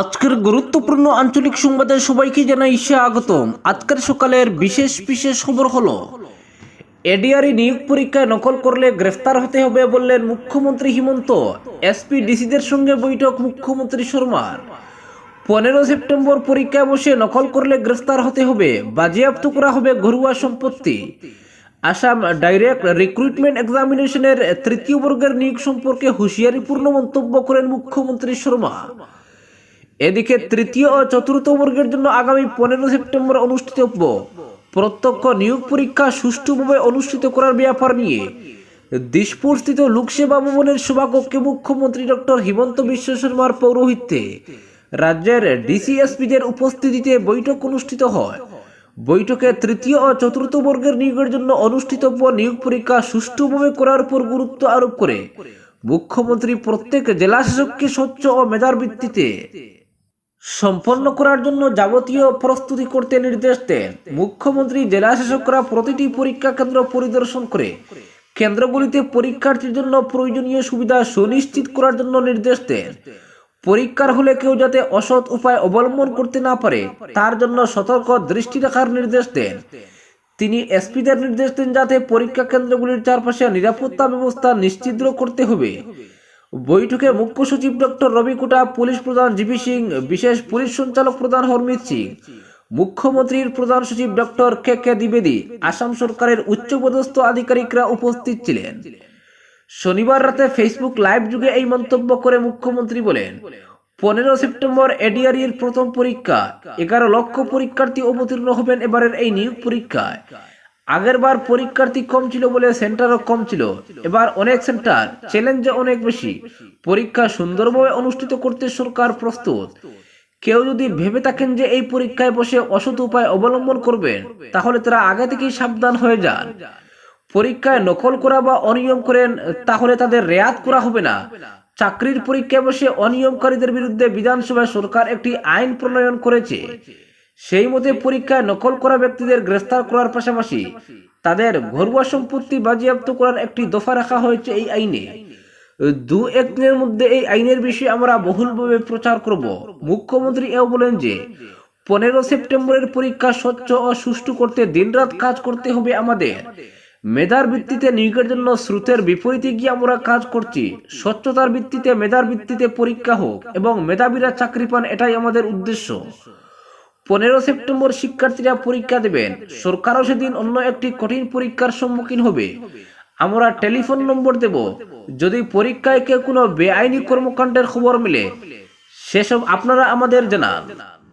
আজকের গুরুত্বপূর্ণ আঞ্চলিক সংবাদে সবাইকে জানাই স্বাগতম। আজকের সকালের বিশেষ বিশেষ খবর হলো, এডিআরই নিয়োগ পরীক্ষায় নকল করলে গ্রেফতার হতে হবে বললেন মুখ্যমন্ত্রী হিমন্ত। এসপি ডিসিদের সঙ্গে বৈঠক, মুখ্যমন্ত্রী শর্মার। পনেরো সেপ্টেম্বর পরীক্ষায় বসে নকল করলে গ্রেফতার হতে হবে, বাজেয়াপ্ত করা হবে ঘরোয়া সম্পত্তি। আসাম ডাইরেক্ট রিক্রুটমেন্ট এক্সামিনেশনের তৃতীয় বর্গের নিয়োগ সম্পর্কে হুঁশিয়ারিপূর্ণ মন্তব্য করেন মুখ্যমন্ত্রী শর্মা। এদিকে তৃতীয় ও চতুর্থ বর্গের জন্য আগামী পনেরো সেপ্টেম্বর অনুষ্ঠিতব্য প্রত্যক্ষ নিয়োগ পরীক্ষা সুষ্ঠুভাবে অনুষ্ঠিত করার ব্যাপার নিয়ে দিশপুর স্থিত লোকসেবা ভবনের সভাকক্ষে মুখ্যমন্ত্রী ডক্টর হিমন্ত বিশ্ব শর্মার পৌরোহিত্যে রাজ্যের ডিসিএসপিদের উপস্থিতিতে বৈঠক অনুষ্ঠিত হয়। বৈঠকে তৃতীয় ও চতুর্থ বর্গের নিয়োগের জন্য অনুষ্ঠিতব্য নিয়োগ পরীক্ষা সুষ্ঠুভাবে করার উপর গুরুত্ব আরোপ করে। মুখ্যমন্ত্রী প্রত্যেক জেলা শাসককে স্বচ্ছ ও মেধার ভিত্তিতে সম্পন্ন করার জন্য যাবতীয় প্রস্তুতি করতে নির্দেশ দেন। মুখ্যমন্ত্রী জেলা শাসকরা প্রতিটি পরীক্ষা কেন্দ্র পরিদর্শন করে কেন্দ্রগুলিতে পরীক্ষার্থীর জন্য প্রয়োজনীয় সুবিধা সুনিশ্চিত করার জন্য নির্দেশ দেন। পরীক্ষার হলে কেউ যাতে অসৎ উপায় অবলম্বন করতে না পারে, তার জন্য সতর্ক দৃষ্টি রাখার নির্দেশ দেন। তিনি এসপিদের নির্দেশ দেন যাতে পরীক্ষা কেন্দ্রগুলির চারপাশে নিরাপত্তা ব্যবস্থা নিশ্চিত করতে হবে। বৈঠকে মুখ্য সচিব ডক্টর রবি কুটা, পুলিশ প্রধান জিবি সিং, বিশেষ পুলিশ সঞ্চালক প্রধান হরমিত সিং, মুখ্যমন্ত্রীর প্রধান সচিব ডক্টর কে কে দ্বিবেদী, আসাম সরকারের উচ্চপদস্থ আধিকারিকরা উপস্থিত ছিলেন। শনিবার রাতে ফেসবুক লাইভ যুগে এই মন্তব্য করে মুখ্যমন্ত্রী বলেন, পনেরো সেপ্টেম্বর এডিআর এর প্রথম পরীক্ষা, এগারো লক্ষ পরীক্ষার্থী অবতীর্ণ হবেন এবারের এই নিয়োগ পরীক্ষায়। আগের বার পরীক্ষার্থী কম ছিল বলে সেন্টারও কম ছিল। এবার অনেক সেন্টার চ্যালেঞ্জে অনেক বেশি। পরীক্ষা সুন্দরভাবে অনুষ্ঠিত করতে সরকার প্রস্তুত। কেউ যদি ভেবে থাকেন যে এই পরীক্ষায় বসে অসৎ উপায় অবলম্বন করবেন তাহলে তারা আগে থেকেই সাবধান হয়ে যান। পরীক্ষায় নকল করা বা অনিয়ম করেন, তাহলে তাদের রেয়াত করা হবে না। চাকরির পরীক্ষায় বসে অনিয়মকারীদের বিরুদ্ধে বিধানসভায় সরকার একটি আইন প্রণয়ন করেছে। সেই মতে পরীক্ষায় নকল করা ব্যক্তিদের গ্রেফতার করার পাশাপাশি তাদের ঘরোয়া সম্পত্তি বাজেয়াপ্ত করার একটি দফা রাখা হয়েছে এই আইনে। দু এক দিনের মধ্যে এই আইনের বিষয়ে আমরা বহুলভাবে প্রচার করব। মুখ্যমন্ত্রী এও বলেন যে, পনেরো সেপ্টেম্বরের পরীক্ষা স্বচ্ছ ও সুষ্ঠু করতে দিনরাত কাজ করতে হবে আমাদের। মেধার ভিত্তিতে নিয়োগের জন্য স্রোতের বিপরীতে গিয়ে আমরা কাজ করছি। স্বচ্ছতার ভিত্তিতে, মেধার ভিত্তিতে পরীক্ষা হোক এবং মেধাবীরা চাকরি পান, এটাই আমাদের উদ্দেশ্য। পনেরো সেপ্টেম্বর শিক্ষার্থীরা পরীক্ষা দেবেন। সরকারও সেদিন অন্য একটি কঠিন পরীক্ষার সম্মুখীন হবে। আমরা টেলিফোন নম্বর দেব। যদি পরীক্ষায় কেউ কোনো বেআইনি কর্মকাণ্ডের খবর মিলে, সেসব আপনারা আমাদের জানান।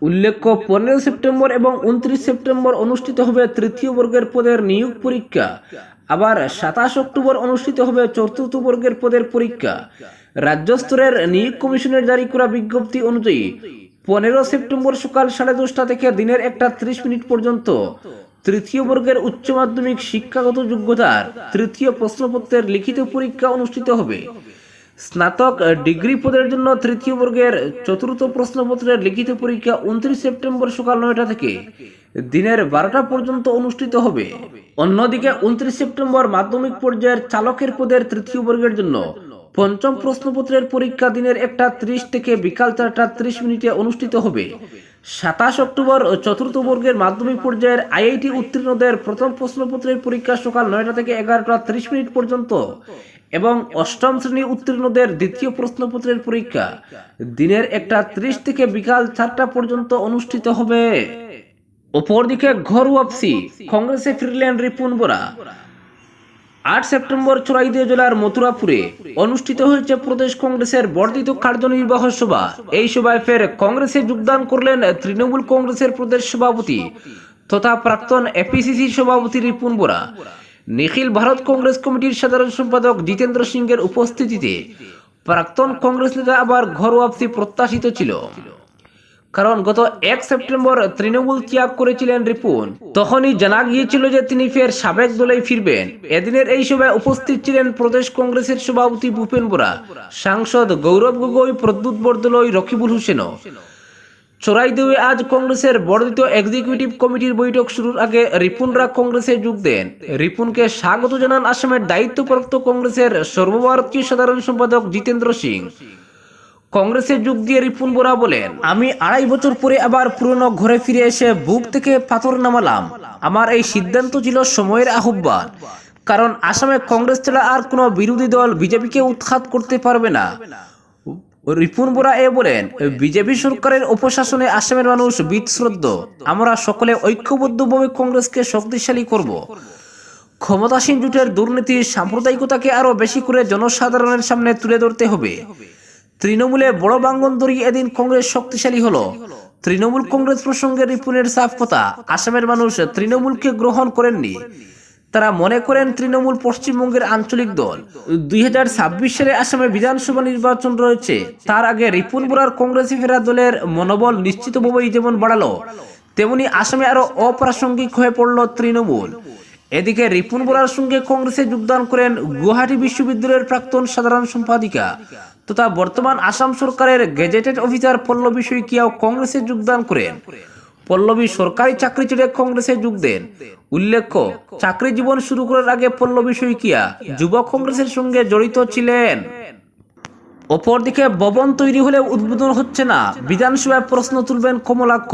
উল্লেখ্য, পনেরো সেপ্টেম্বর এবং উনত্রিশ সেপ্টেম্বর অনুষ্ঠিত হবে তৃতীয় বর্গের পদের নিয়োগ পরীক্ষা। আবার সাতাশ অক্টোবর অনুষ্ঠিত হবে চতুর্থ বর্গের পদের পরীক্ষা। রাজ্য স্তরের নিয়োগ কমিশনের জারি করা বিজ্ঞপ্তি অনুযায়ী পনেরো সেপ্টেম্বর সকাল সাড়ে দশটা থেকে দিনের একটা ত্রিশ মিনিট পর্যন্ত তৃতীয় বর্গের উচ্চ মাধ্যমিক শিক্ষাগত যোগ্যতার তৃতীয় প্রশ্নপত্রের লিখিত পরীক্ষা অনুষ্ঠিত হবে। স্নাতক ডিগ্রি পদের জন্য তৃতীয় বর্গের চতুর্থ প্রশ্নপত্রের লিখিত পরীক্ষা উনত্রিশ সেপ্টেম্বর সকাল নয়টা থেকে দিনের বারোটা পর্যন্ত অনুষ্ঠিত হবে। অন্যদিকে উনত্রিশ সেপ্টেম্বর মাধ্যমিক পর্যায়ের চালকের পদের তৃতীয় বর্গের জন্য পঞ্চম প্রশ্নপত্রের পরীক্ষা দিনের একটা ত্রিশ থেকে বিকাল চারটা ত্রিশ মিনিটে অনুষ্ঠিত হবে। সাতাশ অক্টোবর চতুর্থ বর্গের মাধ্যমিক পর্যায়ের আইআইটি উত্তীর্ণদের প্রথম প্রশ্নপত্রের পরীক্ষা সকাল নয়টা থেকে এগারোটা ত্রিশ মিনিট পর্যন্ত এবং অষ্টম শ্রেণি উত্তীর্ণদের দ্বিতীয় প্রশ্নপত্রের পরীক্ষা দিনের একটা ত্রিশ থেকে বিকাল চারটা পর্যন্ত অনুষ্ঠিত হবে। অপরদিকে ঘর ওয়াপসি কংগ্রেসে ফিরলেন রিপুন বোরা। আট সেপ্টেম্বর চোরাইদিয়া জেলার মথুরাপুরে অনুষ্ঠিত হয়েছে প্রদেশ কংগ্রেসের বর্ধিত কার্যনির্বাহ সভা। এই সভায় ফের কংগ্রেসে যোগদান করলেন তৃণমূল কংগ্রেসের প্রদেশ সভাপতি তথা প্রাক্তন এপিসিসি সভাপতি রিপুন বোরা। নিখিল ভারত কংগ্রেস কমিটির সাধারণ সম্পাদক জিতেন্দ্র সিংয়ের উপস্থিতিতে প্রাক্তন কংগ্রেস নেতা আবার ঘর ওয়াপসি প্রত্যাশিত ছিল। কারণ গত এক সেপ্টেম্বর তৃণমূল ত্যাগ করেছিলেন রিপুন। তখনই জানা গিয়েছিল যে তিনি ফের সাবেক দলেই ফিরবেন। এদিনের এই সভায় উপস্থিত ছিলেন প্রদেশ কংগ্রেসের সভাপতি ভূপেন বোরা, সাংসদ গৌরব গগৈ, প্রদ্যুৎ বরদলৈ, রকিবুল হোসেনও। চোরাইদেওয়ে আজ কংগ্রেসের বর্ধিত এক্সিকিউটিভ কমিটির বৈঠক শুরুর আগে রিপুনরা কংগ্রেসে যোগ দেন। রিপুনকে স্বাগত জানান আসামের দায়িত্বপ্রাপ্ত কংগ্রেসের সর্বভারতীয় সাধারণ সম্পাদক জিতেন্দ্র সিং। কংগ্রেসে যোগ দিয়ে রিপুন বোরা বলেন, আমি আড়াই বছর পরে আবার পুরনো ঘরে ফিরে এসে বুক থেকে পাথর নামালাম। আমার এই সিদ্ধান্ত ছিল সময়ের আহ্বান। কারণ আসামে কংগ্রেস ছাড়া আর কোনো বিরোধী দল বিজেপিকে উৎখাত করতে পারবে না। রিপুন বোরা এ বলেন, বিজেপি সরকারের অপশাসনে আসামের মানুষ বিতশ্রদ্ধ আমরা সকলে ঐক্যবদ্ধভাবে কংগ্রেসকে শক্তিশালী করব। ক্ষমতাসীন জোটের দুর্নীতি সাম্প্রদায়িকতাকে আরও বেশি করে জনসাধারণের সামনে তুলে ধরতে হবে। তৃণমূলে বড় বাঙ্গন ধরিয়ে এদিন কংগ্রেস শক্তিশালী হলো। তৃণমূল কংগ্রেস প্রসঙ্গে রিপুনের সাফ কথা, আসামের মানুষ তৃণমূলকে গ্রহণ করেননি। তারা মনে করেন তৃণমূল পশ্চিমবঙ্গের আঞ্চলিক দল। দুই হাজার ছাব্বিশ সালে আসামে বিধানসভা নির্বাচন রয়েছে। তার আগে রিপুন বোরার কংগ্রেসি ফেরা দলের মনোবল নিশ্চিতভাবেই যেমন বাড়ালো, তেমনি আসামে আরও অপ্রাসঙ্গিক হয়ে পড়ল তৃণমূল। এদিকে রিপুন বোরার সঙ্গে কংগ্রেসে যোগদান করেন গুয়াহাটি বিশ্ববিদ্যালয়ের প্রাক্তন সাধারণ সম্পাদিকা তথা বর্তমান আসাম সরকারের গেজেটেড অফিসার পল্লবী শইকিয়াও কংগ্রেসে যোগদান করেন। পল্লবী সরকারি চাকরি ছেড়ে কংগ্রেসে যোগ দেন। উল্লেখ্য, চাকরি জীবন শুরু করার আগে পল্লবী শইকিয়া যুব কংগ্রেসের সঙ্গে জড়িত ছিলেন। অপরদিকে ভবন তৈরি হলে উদ্বোধন হচ্ছে না, বিধানসভায় প্রশ্ন তুলবেন কমলাক্ষ।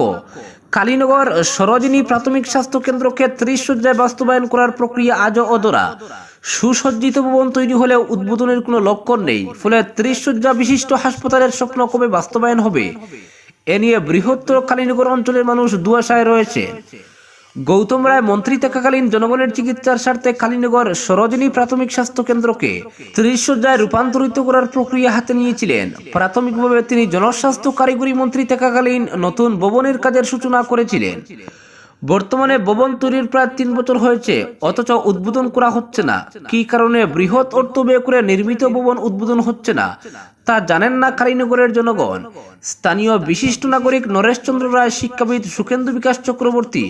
কালীনগর, সরোজিনী প্রাথমিক স্বাস্থ্য কেন্দ্রকে ত্রিশ সজ্জায় বাস্তবায়ন করার প্রক্রিয়া আজও অধরা। সুসজ্জিত ভবন তৈরি হলেও উদ্বোধনের কোনো লক্ষণ নেই। ফলে ত্রিশ সজ্জা বিশিষ্ট হাসপাতালের স্বপ্ন কবে বাস্তবায়ন হবে? এ নিয়ে বৃহত্তর কালীনগর অঞ্চলের মানুষ দুয়াশায় রয়েছে। গৌতম রায় মন্ত্রী থাকাকালীন জনগণের চিকিৎসার স্বার্থে কালীনগর সরোজিনী প্রাথমিক স্বাস্থ্য কেন্দ্রকে ত্রিশ সজ্জায় রূপান্তরিত করার প্রক্রিয়া হাতে নিয়েছিলেন। প্রাথমিকভাবে তিনি জনস্বাস্থ্য কারিগরি মন্ত্রী থাকাকালীন নতুন ভবনের কাজের সূচনা করেছিলেন। বর্তমানে ভবন তৈরির প্রায় তিন বছর হয়েছে, অথচ উদ্বোধন করা হচ্ছে না। কি কারণে বৃহৎ অর্থ ব্যয় করে নির্মিত ভবন উদ্বোধন হচ্ছে না, তা জানেন না কালীনগরের জনগণ। স্থানীয় বিশিষ্ট নাগরিক নরেশচন্দ্র রায়, শিক্ষাবিদ সুখেন্দু বিকাশ চক্রবর্তী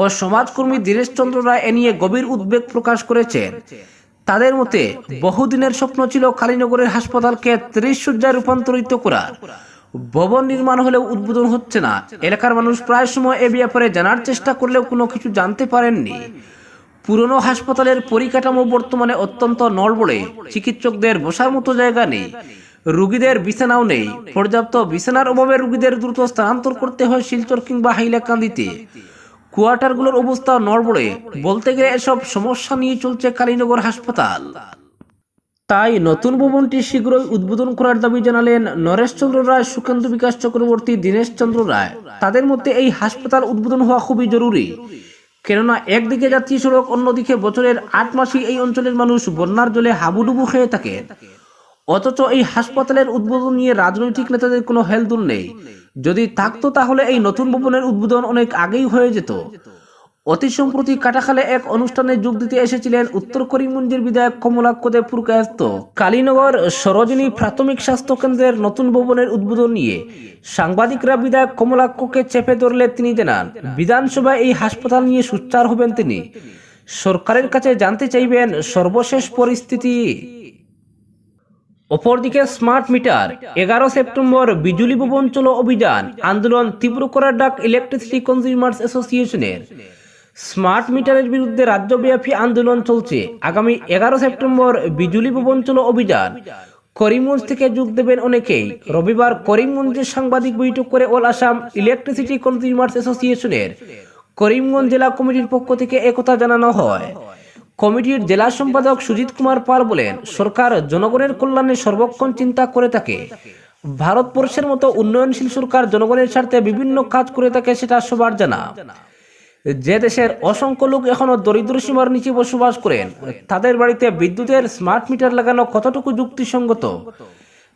ও সমাজকর্মী দীনেশচন্দ্র রায় এ নিয়ে গভীর উদ্বেগ প্রকাশ করেছেন। তাদের মতে, বহুদিনের স্বপ্ন ছিল কালীনগরের হাসপাতালকে ত্রিশ সজ্জায় রূপান্তরিত করার। ভবন নির্মাণ হলেও উদ্বোধন হচ্ছে না। এলাকার মানুষ প্রায় সময় এ ব্যাপারে জানার চেষ্টা করলেও কোনো কিছু জানতে পারেননি। পুরনো হাসপাতালের পরিকাঠামো বর্তমানে অত্যন্ত নড়বড়ে। চিকিৎসকদের বসার মতো জায়গা নেই। রুগীদের বিছানাও নেই। পর্যাপ্ত বিছানার অভাবে রুগীদের দ্রুত স্থানান্তর করতে হয় শিলচর কিংবা হাইলাকান্দিতে। কোয়ার্টারগুলোর অবস্থা নড়বড়ে। বলতে গেলে এসব সমস্যা নিয়ে চলছে কালীনগর হাসপাতাল। তাই নতুন ভবনটি শীঘ্রই উদ্বোধন করার দাবি জানালেন নরেশচন্দ্র রায় সুকান্ত বিকাশ চক্রবর্তী, দীনেশ চন্দ্র রায়। তাদের মধ্যে এই হাসপাতাল উদ্বোধন হওয়া খুবই জরুরি। কেননা একদিকে জাতীয় সড়ক, অন্যদিকে বছরের আট মাসই এই অঞ্চলের মানুষ বন্যার জলে হাবুডুবু খেয়ে থাকে। অথচ এই হাসপাতালের উদ্বোধন নিয়ে রাজনৈতিক নেতাদের কোনো হেলদুল নেই। যদি থাকতো তাহলে এই নতুন ভবনের উদ্বোধন অনেক আগেই হয়ে যেত। অতি সম্প্রতি কাটাখালে এক অনুষ্ঠানে যোগ দিতে এসেছিলেন উত্তর করিমগঞ্জের বিধায়ক কমলাক্ষদে পুরকায়স্ত কালীনগর সরোজিনী প্রাথমিক স্বাস্থ্য কেন্দ্রের নতুন ভবনের উদ্বোধন নিয়ে সাংবাদিকরা বিধায়ক কমলাক্ষকে চেপে ধরলে তিনি জানান, বিধানসভায় এই হাসপাতাল নিয়ে সুচ্চার হবেন তিনি। সরকারের কাছে জানতে চাইবেন সর্বশেষ পরিস্থিতি। অপরদিকে স্মার্ট মিটার, এগারো সেপ্টেম্বর বিজুলি ভবন চলো অভিযান, আন্দোলন তীব্র করার ডাক ইলেকট্রিসিটি কনজিউমার্স অ্যাসোসিয়েশনের। স্মার্ট মিটারের বিরুদ্ধে রাজ্যব্যাপী আন্দোলন চলছে। আগামী এগারো সেপ্টেম্বর বিজুলি ভবন চলো অভিযান। করিমগঞ্জ থেকে যোগ দেবেন অনেকেই। রবিবার করিমগঞ্জে সাংবাদিক বৈঠক করে অল আসাম ইলেকট্রিসিটি কনজিউমার্স অ্যাসোসিয়েশনের করিমগঞ্জ জেলা কমিটির পক্ষ থেকে একথা জানানো হয়। কমিটির জেলা সম্পাদক সুজিত কুমার পাল বলেন, সরকার জনগণের কল্যাণে সর্বক্ষণ চিন্তা করে থাকে। ভারতবর্ষের মতো উন্নয়নশীল সরকার জনগণের স্বার্থে বিভিন্ন কাজ করে থাকে সেটা সবার জানা। যে দেশের অসংখ্য লোক এখনও দরিদ্র সীমার নিচে বসবাস করেন, তাদের বাড়িতে বিদ্যুতের স্মার্ট মিটার লাগানো কতটুকু যুক্তিসঙ্গত?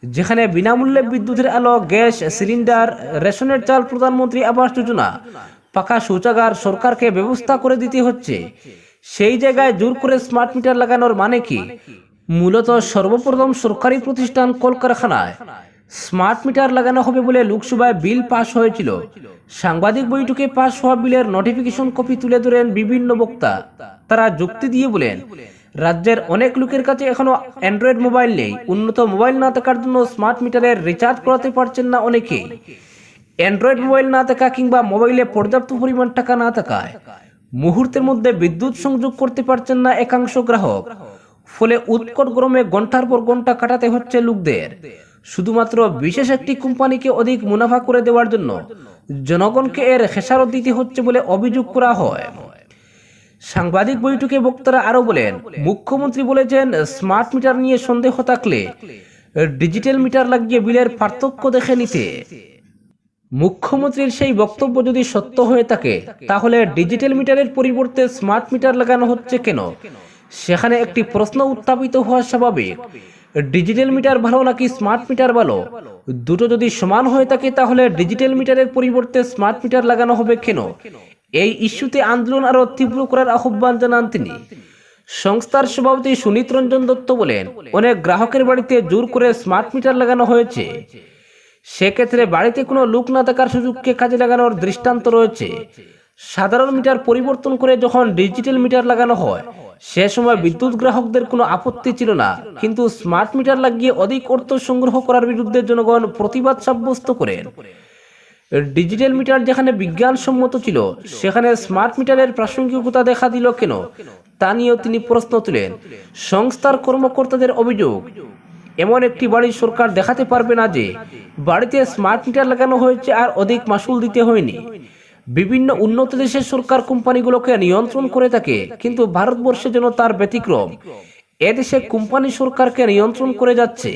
যেখানে বিনামূল্যে বিদ্যুতের আলো, গ্যাস, সিলিন্ডার, রেশনের চাল প্রধানমন্ত্রী আবাস যোজনা, পাকা শৌচাগার সরকারকে ব্যবস্থা করে দিতে হচ্ছে। সেই জায়গায় জোর করে স্মার্ট মিটার লাগানোর মানে কি? মূলত সর্বপ্রথম সরকারি প্রতিষ্ঠান কলকারখানায়। স্মার্ট মিটার লাগানো হবে বলে লোকসভায় বিল পাশ হয়েছিল। সাংবাদিক বৈঠকে পাশ হওয়া বিলের নোটিফিকেশন কপি তুলে ধরেন বিভিন্ন বক্তা। তারা যুক্তি দিয়ে বলেন, রাজ্যের অনেক লোকের কাছে এখনও অ্যান্ড্রয়েড মোবাইল নেই। উন্নত মোবাইল না থাকার জন্য স্মার্ট মিটারের রিচার্জ করাতে পারছেন না অনেকে। অ্যান্ড্রয়েড মোবাইল না থাকা কিংবা মোবাইলে পর্যাপ্ত পরিমাণ টাকা না থাকায় মুহূর্তের মধ্যে বিদ্যুৎ সংযোগ করতে পারছেন না একাংশ গ্রাহক। ফলে উৎকট গরমে ঘণ্টার পর ঘণ্টা কাটাতে হচ্ছে লোকদের। শুধুমাত্র বিশেষ একটি কোম্পানিকে অধিক মুনাফা করে দেওয়ার জন্য জনগণকে এর খেসারত দিতে হচ্ছে বলে অভিযোগ করা হয়। সাংবাদিক বৈঠকে বক্তারা আরও বলেন, মুখ্যমন্ত্রী বলেছেন, স্মার্ট মিটার নিয়ে সন্দেহ থাকলে ডিজিটাল মিটার লাগিয়ে বিলের পার্থক্য দেখে নিতে। মুখ্যমন্ত্রীর সেই বক্তব্য যদি সত্য হয়ে থাকে, তাহলে ডিজিটাল মিটারের পরিবর্তে স্মার্ট মিটার লাগানো হচ্ছে কেন? সেখানে একটি প্রশ্ন উত্থাপিত হওয়া স্বাভাবিক। ডিজিটাল মিটার ভালো নাকি স্মার্ট মিটার ভালো? দুটো যদি সমান হয়ে থাকে তাহলে ডিজিটাল মিটারের পরিবর্তে স্মার্ট মিটার লাগানো হবে কেন? এই ইস্যুতে আন্দোলন আরও তীব্র করার আহ্বান জানান তিনি। সংস্থার সভাপতি সুনীত রঞ্জন দত্ত বলেন, অনেক গ্রাহকের বাড়িতে জোর করে স্মার্ট মিটার লাগানো হয়েছে। সেক্ষেত্রে বাড়িতে কোনো লোক না থাকার সুযোগকে কাজে লাগানোর দৃষ্টান্ত রয়েছে। সাধারণ মিটার পরিবর্তন করে যখন ডিজিটাল মিটার লাগানো হয়, সে সময় বিদ্যুৎ গ্রাহকদের কোনো আপত্তি ছিল না। কিন্তু স্মার্ট মিটার লাগিয়ে অধিক অর্থ সংগ্রহ করার বিরুদ্ধে জনগণ প্রতিবাদ সাব্যস্ত করেন। ডিজিটাল মিটার যেখানে বিজ্ঞানসম্মত ছিল, সেখানে স্মার্ট মিটারের প্রাসঙ্গিকতা দেখা দিল কেন, তা নিয়েও তিনি প্রশ্ন তুলেন। সংস্থার কর্মকর্তাদের অভিযোগ, এমন একটি বাড়ির সরকার দেখাতে পারবে না যে, বাড়িতে স্মার্ট মিটার লাগানো হয়েছে আর অধিক মাসুল দিতে হয়নি। বিভিন্ন উন্নত দেশের সরকার কোম্পানিগুলোকে নিয়ন্ত্রণ করে থাকে, কিন্তু ভারতবর্ষে যেন তার ব্যতিক্রম এদেশে কোম্পানি সরকারকে নিয়ন্ত্রণ করে যাচ্ছে।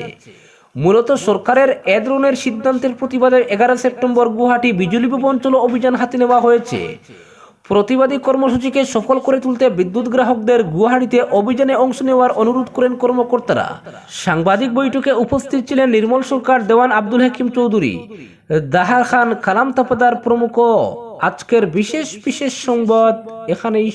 মূলত সরকারের এ ধরনের সিদ্ধান্তের প্রতিবাদে এগারো সেপ্টেম্বর গুয়াহাটি বিজুলি ভবন চলো অভিযান হাতে নেওয়া হয়েছে। প্রতিবাদী কর্মসূচিকে সফল করে তুলতে বিদ্যুৎ গ্রাহকদের গুয়াহাটিতে অভিযানে অংশ নেওয়ার অনুরোধ করেন কর্মকর্তারা। সাংবাদিক বৈঠকে উপস্থিত ছিলেন নির্মল সরকার, দেওয়ান আব্দুল হাকিম চৌধুরী, দাহার খান কালাম তাপাদার প্রমুখ। আজকের বিশেষ বিশেষ সংবাদ এখানেই